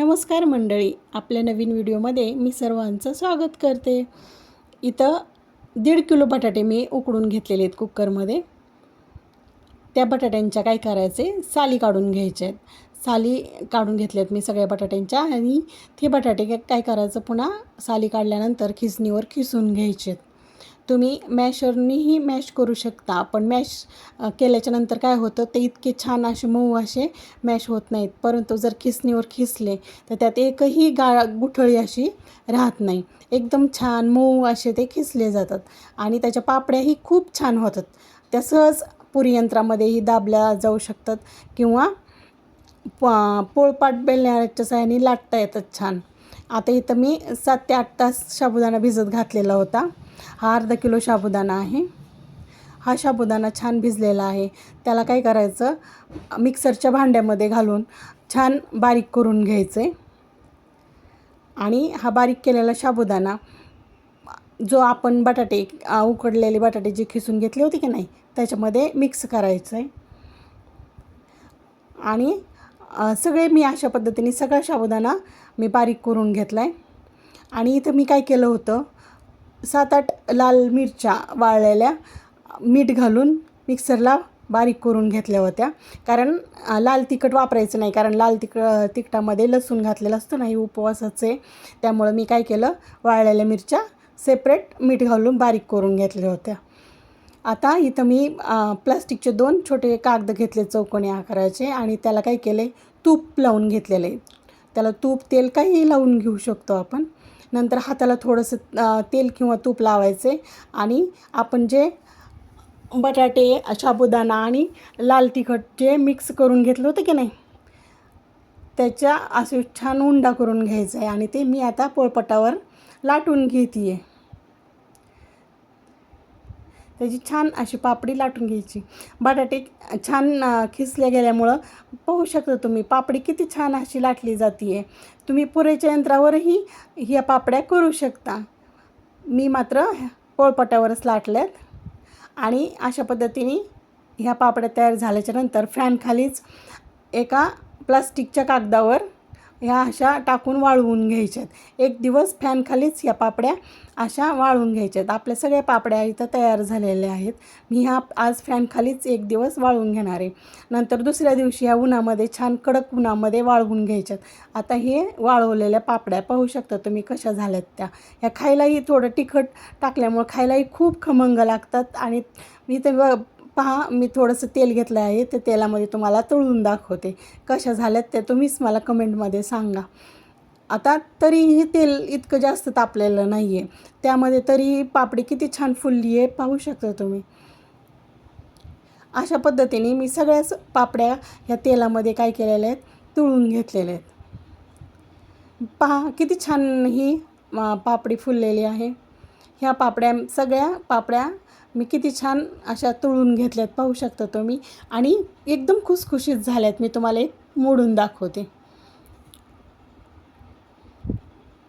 नमस्कार मंडळी आपल्या नवीन व्हिडिओमध्ये मी सर्वांचं स्वागत करते. इथं दीड किलो बटाटे मी उकडून घेतलेले आहेत कुकरमध्ये. त्या बटाट्यांच्या काय करायचे? साली काढून घ्यायच्या आहेत. साली काढून घेतल्यात मी सगळ्या बटाट्यांच्या आणि ते बटाटे काय- काय करायचं? पुन्हा साली काढल्यानंतर खिसणीवर खिसून घ्यायचे आहेत. तुम्ही मॅशरनीही मॅश करू शकता पण मॅश केल्याच्यानंतर काय होतं ते इतके छान असे मऊ असे मॅश होत नाहीत. परंतु जर खिसणीवर खिसले तर त्यात एकही गाळ गुठळी अशी राहत नाही. एकदम छान मऊ असे ते खिसले जातात आणि त्याच्या पापड्याही खूप छान होतात. त्या सहज पुरी यंत्रामध्येही दाबल्या जाऊ शकतात किंवा प पोळपाट बेलण्याच्या साह्याने लाटता येतात छान. आता इथं मी सात ते आठ तास साबुदाणा भिजत घातलेला होता. हा अर्धा किलो साबुदाणा आहे. हा साबुदाणा छान भिजलेला आहे. त्याला काय करायचं? मिक्सरच्या भांड्यामध्ये घालून छान बारीक करून घ्यायचं. आहे आणि हा बारीक केलेला साबुदाणा जो आपण बटाटे उकडलेले बटाटे जे खिसून घेतले होते की नाही त्याच्यामध्ये मिक्स करायचं. आहे आणि सगळे मी अशा पद्धतीने सगळा साबुदाणा मी बारीक करून घेतला आहे आणि इथं मी काय केलं होतं? सात आठ लाल मिरच्या वाळलेल्या मीठ घालून मिक्सरला बारीक करून घेतल्या होत्या. कारण लाल तिखट वापरायचं नाही. कारण लाल तिक तिखटामध्ये लसूण घातलेलं असतं नाही उपवासाचे त्यामुळं मी काय केलं वाळलेल्या मिरच्या सेपरेट मीठ घालून बारीक करून घेतल्या होत्या. आता इथं मी प्लास्टिकचे दोन छोटे कागद घेतले चौकोनी आकाराचे आणि त्याला काय केले तूप लावून घेतलेले त्याला तूप तेल काही लावून घेऊ शकतो आपण. नंतर हाताला थोडंसं तेल किंवा तूप लावायचे आणि आपण जे बटाटे साबुदाणा आणि लाल तिखट जे मिक्स करून घेतलं होतं की नाही त्याच्या असे छान उंडा करून घ्यायचा आहे आणि ते मी आता पोळपटावर लाटून घेते आहे त्याची छान अशी पापडी लाटून घ्यायची. बटाटे छान खिसल्या गेल्यामुळं पाहू शकता तुम्ही पापडी किती छान अशी लाटली जाते आहे तुम्ही पुरेच्या यंत्रावरही ह्या पापड्या करू शकता. मी मात्र पोळपटावरच लाटल्यात आणि अशा पद्धतीने ह्या पापड्या तयार झाल्याच्यानंतर फॅनखालीच एका प्लास्टिकच्या कागदावर ह्या अशा टाकून वाळवून घ्यायच्यात. एक दिवस फॅनखालीच ह्या पापड्या अशा वाळवून घ्यायच्यात. आपल्या सगळ्या पापड्या इथं तयार झालेल्या आहेत. मी ह्या आज फॅनखालीच एक दिवस वाळवून घेणार आहे. नंतर दुसऱ्या दिवशी ह्या उन्हामध्ये छान कडक उन्हामध्ये वाळवून घ्यायच्यात. आता हे वाळवलेल्या पापड्या पाहू शकता तुम्ही कशा झाल्यात त्या. ह्या खायलाही थोडं तिखट टाकल्यामुळं खायलाही खूप खमंग लागतात आणि मी ते पहा मी थोडंसं तेल घेतलं आहे ते तेलामध्ये तुम्हाला तळून दाखवते. कशा झाल्यात ते तुम्हीच मला कमेंटमध्ये सांगा. आता तरीही तेल इतकं जास्त तापलेलं नाही आहे त्यामध्ये तरी पापडी किती छान फुलली आहे पाहू शकता तुम्ही. अशा पद्धतीने मी सगळ्याच पापड्या ह्या तेलामध्ये काय केलेल्या आहेत तळून घेतलेल्या आहेत. पहा किती छान ही पापडी फुललेली आहे. ह्या पापड्या सगळ्या पापड्या मी किती छान अशा तळून घेतल्यात पाहू शकता तुम्ही. आणि एकदम खुसखुशीत झाल्यात. मी तुम्हाला एक मोडून दाखवते.